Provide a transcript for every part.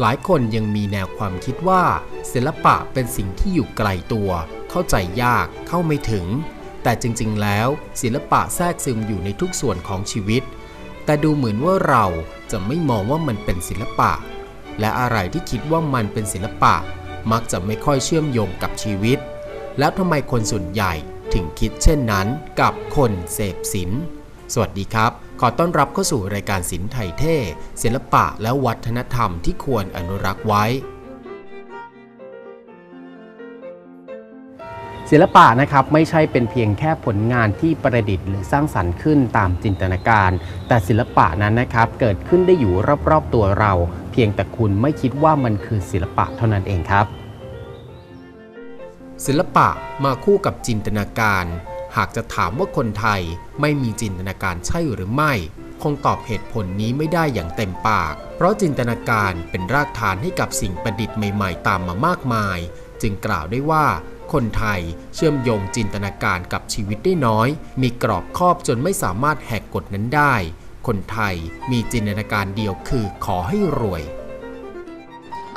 หลายคนยังมีแนวความคิดว่า ศิลปะเป็นสิ่งที่อยู่ไกลตัว เข้าใจยากเข้าไม่ถึง แต่จริงๆ แล้ว ศิลปะแทรกซึมอยู่ในทุกส่วนของชีวิต แต่ดูเหมือนว่าเราจะไม่มองว่ามันเป็นศิลปะ และอะไรที่คิดว่ามันเป็นศิลปะ มักจะไม่ค่อยเชื่อมโยงกับชีวิต แล้วทำไมคนส่วนใหญ่ถึงคิดเช่นนั้นกับคนเสพศิลป์ สวัสดีครับ ขอต้อนรับเข้าสู่รายการศิลป์ไทยเท่ศิลปะและวัฒนธรรมที่ควรอนุรักษ์ไว้ ศิลปะนะครับไม่ใช่เป็นเพียงแค่ผลงานที่ประดิษฐ์หรือสร้างสรรค์ขึ้นตามจินตนาการ แต่ศิลปะนั้นนะครับเกิดขึ้นได้อยู่รอบๆตัวเรา เพียงแต่คุณไม่คิดว่ามันคือศิลปะเท่านั้นเองครับ ศิลปะมาคู่กับจินตนาการ หากจะถามว่าคนไทยไม่มีจินตนาการใช่หรือไม่ คงตอบเหตุผลนี้ไม่ได้อย่างเต็มปาก เพราะจินตนาการเป็นรากฐานให้กับสิ่งประดิษฐ์ใหม่ๆ ตามมามากมาย จึงกล่าวได้ว่า คนไทยเชื่อมโยงจินตนาการกับชีวิตได้น้อย มีกรอบครอบจนไม่สามารถแหกกฎนั้นได้ คนไทยมีจินตนาการเดียวคือขอให้รวย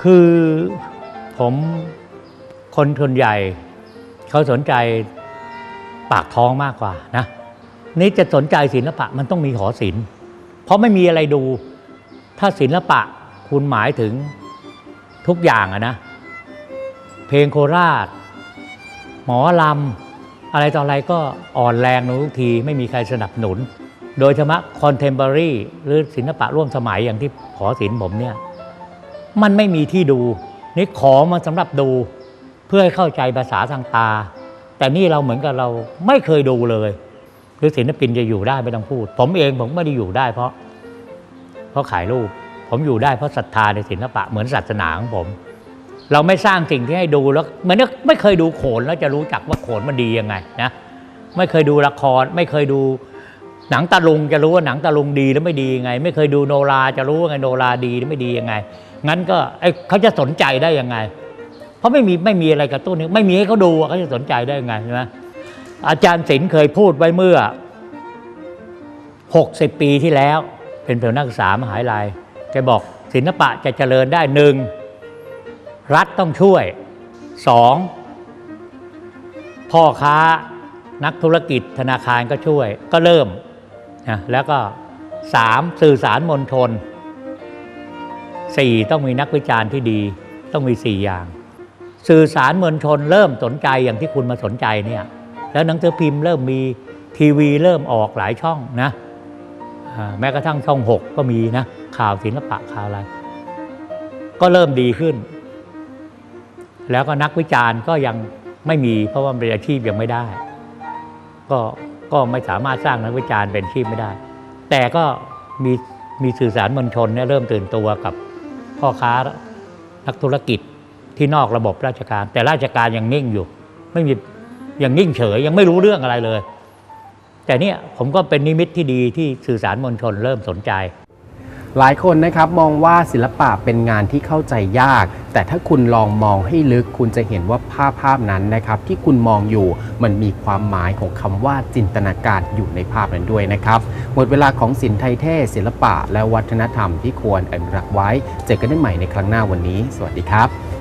คือผมคนทุนใหญ่เขาสนใจ ปากท้องมากกว่านะนี่จะสนใจศิลปะมันต้องมีหอศิลป์เพราะไม่มีอะไรดู ถ้าศิลปะคุณหมายถึงทุกอย่างอะนะ เพลงโคราช หมอลำ อะไรต่ออะไรก็อ่อนแรงลงทุกทีไม่มีใครสนับสนุน โดยเฉพาะคอนเทม p o r a r y หรือศิลปะร่วมสมัยอย่างที่หอศิลป์ผมเนี่ย มันไม่มีที่ดู นี่ขอมาสำหรับดูเพื่อให้เข้าใจภาษาทางตา แต่นี่เราเหมือนกับเราไม่เคยดูเลยหรือศิลปินจะอยู่ได้ไม่ต้องพูด ผมเองผมไม่ได้อยู่ได้เพราะ เพราะขายรูป ผมอยู่ได้เพราะศรัทธาในศิลปะเหมือนศาสนาของผม เราไม่สร้างสิ่งที่ให้ดูแล้วเหมือนไม่เคยดูโขนแล้วจะรู้จักว่าโขนมันดียังไงนะไม่เคยดูละคร ไม่เคยดูหนังตะลุงจะรู้ว่าหนังตะลุงดีหรือไม่ดียังไง ไม่เคยดูโนราจะรู้ว่าไงโนราดีหรือไม่ดียังไง งั้นก็เขาจะสนใจได้ยังไง เพราะไม่มีไม่มีอะไรกระตุ้นไม่มีให้เขาดูเขาจะสนใจได้ไงใช่ไหมอาจารย์ศิลป์เคยพูดไว้เมื่อ 60 ปีที่แล้ว เป็นเพียงนักศึกษามหาวิทยาลัยแกบอกศิลปะจะเจริญได้หนึ่งรัฐต้องช่วยสองพ่อค้านักธุรกิจธนาคารก็ช่วย ก็เริ่มนะแล้วก็สามสื่อสารมวลชนสี่ต้องมีนักวิจารณ์ที่ดีต้องมีสี่อย่าง สื่อสารมวลชนเริ่มสนใจอย่างที่คุณมาสนใจเนี่ย แล้วหนังสือพิมพ์เริ่มมีทีวีเริ่มออกหลายช่องนะแม้กระทั่งช่องหกก็มีนะ ข่าวศิลปะข่าวอะไร ก็เริ่มดีขึ้น แล้วก็นักวิจารณ์ก็ยังไม่มี เพราะว่าเป็นอาชีพยังไม่ได้ ก็ก็ไม่สามารถสร้างนักวิจารณ์เป็นอาชีพไม่ได้ แต่ก็มีมีสื่อสารมวลชนเนี่ยเริ่มตื่นตัวกับพ่อค้านักธุรกิจ ที่นอกระบบราชการ แต่ราชการยังนิ่งอยู่ ไม่มียังนิ่งเฉยยังไม่รู้เรื่องอะไรเลย แต่เนี่ยผมก็เป็นนิมิตที่ดีที่สื่อสารมวลชนเริ่มสนใจ หลายคนนะครับมองว่าศิลปะเป็นงานที่เข้าใจยาก แต่ถ้าคุณลองมองให้ลึกคุณจะเห็นว่าภาพภาพนั้นนะครับ ที่คุณมองอยู่มันมีความหมายของคำว่าจินตนาการอยู่ในภาพนั้นด้วยนะครับหมดเวลาของศิลป์ไทยเท่ศิลปะ และวัฒนธรรมที่ควรอนุรักษ์ไว้ เจอกันได้ใหม่ในครั้งหน้าวันนี้ สวัสดีครับ